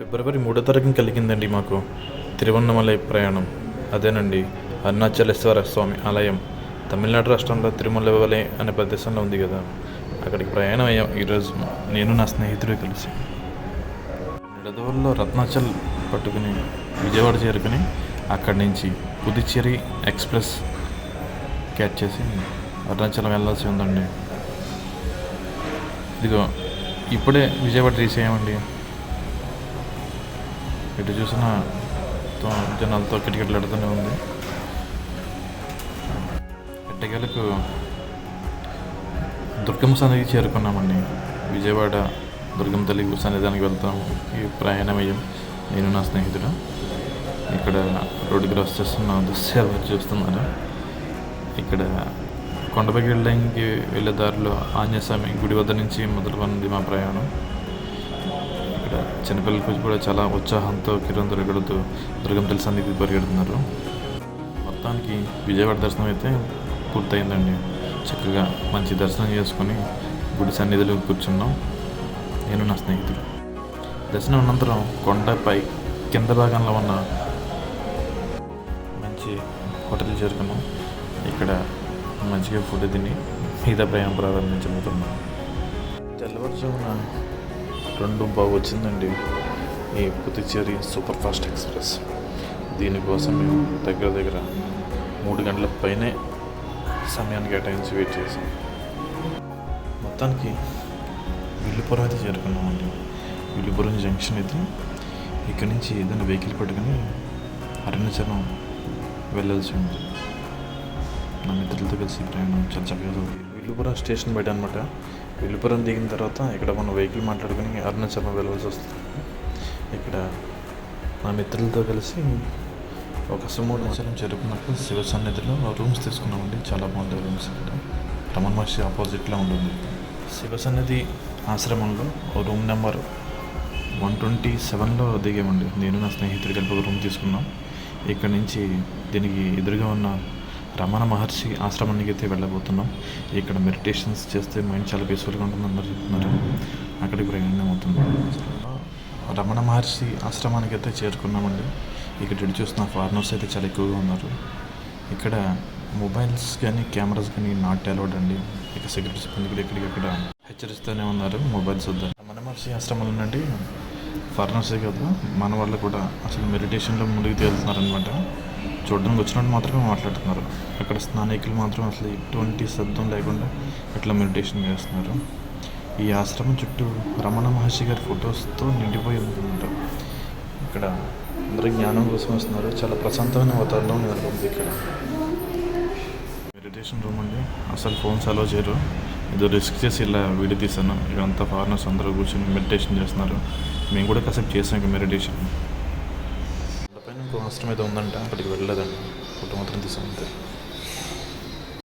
ఫిబ్రవరి మూడో తారీఖున కలిగిందండి మాకు తిరువన్నమలై ప్రయాణం. అదేనండి అరుణాచలేశ్వర స్వామి ఆలయం. తమిళనాడు రాష్ట్రంలో తిరుమలవలై అనే ప్రదేశంలో ఉంది కదా. అక్కడికి ప్రయాణం అయ్యాం ఈరోజు నేను నా స్నేహితుడు కలిసి. నిడదవల్లో రత్నాచల్ పట్టుకుని విజయవాడ చేరుకుని అక్కడి నుంచి పుదుచ్చేరి ఎక్స్ప్రెస్ క్యాచ్ చేసి అరుణాచలం వెళ్ళాల్సి ఉందండి. ఇదిగో ఇప్పుడే విజయవాడ రీచ్ అయ్యామండి. ఎటు చూసిన తో- జనాలతో కిటకిటలాడుతూనే ఉంది. ఎట్టగలకు దుర్గమ్మ సన్నిధికి చేరుకున్నామండి. విజయవాడ దుర్గమ్మ తల్లి సన్నిధానికి వెళ్తాము ఈ ప్రయాణం నేను నా స్నేహితుడు. ఇక్కడ రోడ్డు క్రాస్ చేస్తున్న దృశ్యాలు చూస్తున్నారు. ఇక్కడ కొండపైకి వెళ్ళడానికి వెళ్ళే దారిలో ఆంజనేయ స్వామి గుడి వద్ద నుంచి మొదలుకొన్నది మా ప్రయాణం. ఇక్కడ గురించి కూడా చాలా ఉత్సాహంతో కిరణ్ ఎగడుతూ దుర్గం తెలుసానికి సన్నిధికి పరిగెడుతున్నారు. మొత్తానికి విజయవాడ దర్శనం అయితే పూర్తయిందండి. చక్కగా మంచి దర్శనం చేసుకొని గుడి సన్నిధిలో కూర్చున్నాం. నేను నా స్నేహితుడు దర్శనం అనంతరం కొండపై కింద భాగంలో ఉన్న మంచి హోటల్ చేరుకున్నాం. ఇక్కడ మంచిగా ఫుడ్ తిని మిగతా ప్రయాణం ప్రారంభించబోతున్నాం. తెల్లవారుజామున రెండు బాగా వచ్చిందండి ఈ పుదుచ్చేరి సూపర్ ఫాస్ట్ ఎక్స్ప్రెస్. దీనికోసం మేము దగ్గర దగ్గర మూడు గంటల పైనే సమయాన్ని కేటాయించి వెయిట్ చేసాం. మొత్తానికి విల్లుపురం అయితే చేరుకున్నామండి. విల్లుపురం జంక్షన్ అయితే ఇక్కడి నుంచి ఏదైనా వెహికల్ పట్టుకుని అరుణాచలం వెళ్ళాల్సి ఉంది. నా మిత్రులతో కలిసి ప్రయాణం చాలా చక్కగా విల్లుపురం స్టేషన్ బయట అనమాట విల్లుపురం దిగిన తర్వాత ఇక్కడ మనం వెహికల్ మాట్లాడుకుని అరుణాచలం వెళ్ళవలసి వస్తుంది. ఇక్కడ నా మిత్రులతో కలిసి ఒక సుమూడు అరుణాచలం చేరుకున్నాక శివ సన్నిధిలో రూమ్స్ తీసుకున్నామండి. చాలా బాగుంది రూమ్స్ ఇక్కడ. రమణ మహర్షి ఆపోజిట్లో ఉంటుంది. శివ సన్నిధి ఆశ్రమంలో ఓ రూమ్ నెంబర్ వన్ ట్వంటీ సెవెన్లో దిగామండి. నేను నా స్నేహితుడు కలిపి ఒక రూమ్ తీసుకున్నాం. ఇక్కడ నుంచి దీనికి ఎదురుగా ఉన్న రమణ మహర్షి ఆశ్రమానికి అయితే వెళ్ళబోతున్నాం. ఇక్కడ మెడిటేషన్స్ చేస్తే మైండ్ చాలా పీస్ఫుల్గా ఉంటుంది అందరు చెప్తున్నారు అక్కడికి ప్రయాణం అవుతుంది రమణ మహర్షి ఆశ్రమానికి అయితే చేరుకున్నామండి. ఇక్కడ ఇటు చూస్తున్న ఫారినర్స్ అయితే చాలా ఎక్కువగా ఉన్నారు. ఇక్కడ మొబైల్స్ కానీ కెమెరాస్ కానీ నాట్ అలౌడ్ అండి. ఇక సెక్యూరిటీ సిబ్బంది ఇక్కడికి ఎక్కడికక్కడ హెచ్చరిస్తూనే ఉన్నారు మొబైల్స్ వద్ద. రమణ మహర్షి ఆశ్రమంలో నుండి ఫారినర్సే కదా మన వాళ్ళు కూడా అసలు మెడిటేషన్లో ముందుకు తేలుతున్నారనమాట చూడడానికి వచ్చినట్టు మాత్రమే మాట్లాడుతున్నారు. అక్కడ స్నానికులు మాత్రం అసలు ఎటువంటి శబ్దం లేకుండా ఇట్లా మెడిటేషన్ చేస్తున్నారు. ఈ ఆశ్రమం చుట్టూ రమణ మహర్షి గారి ఫొటోస్తో నిండిపోయి ఉంటుందంట ఇక్కడ అందరూ జ్ఞానం కోసం వస్తున్నారు. చాలా ప్రశాంతమైన వాతావరణం నెలకొంది ఇక్కడ. మెడిటేషన్ రూమ్ అండి. అసలు ఫోన్స్ అలో చేయరు. ఏదో రిస్క్ చేసి ఇలా వీడియో తీసాను ఇదంతా ఫారినర్స్ అందరూ కూర్చొని మెడిటేషన్ చేస్తున్నారు. మేము కూడా కాసేపు చేసాం ఇక మెడిటేషన్. పైన ఇంకో ఆశ్రమం ఏదో ఉందంట అక్కడికి వెళ్ళలేదండి ఫోటో మాత్రం తీసాం